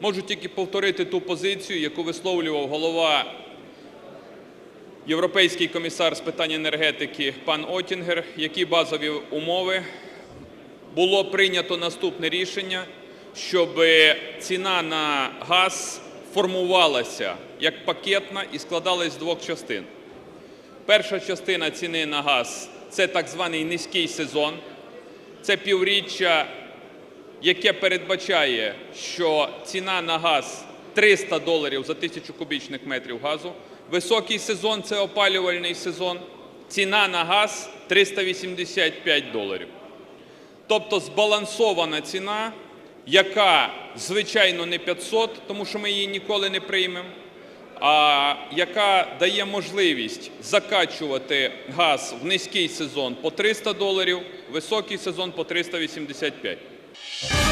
Можу тільки повторити ту позицію, яку висловлював голова Європейський комісар з питань енергетики пан Оттінгер, які базові умови. Було прийнято наступне рішення, щоб ціна на газ формувалася як пакетна і складалась з двох частин. Перша частина ціни на газ це так званий низький сезон. Це півріччя, яке передбачає, що ціна на газ 300 доларів за тисячу кубічних метрів газу. Високий сезон це опалювальний сезон. Ціна на газ 385 доларів. Тобто збалансована ціна, яка, звичайно, не 500, тому що ми її ніколи не приймемо, а яка дає можливість закачувати газ в низький сезон по 300 доларів, високий сезон по 385. Bye.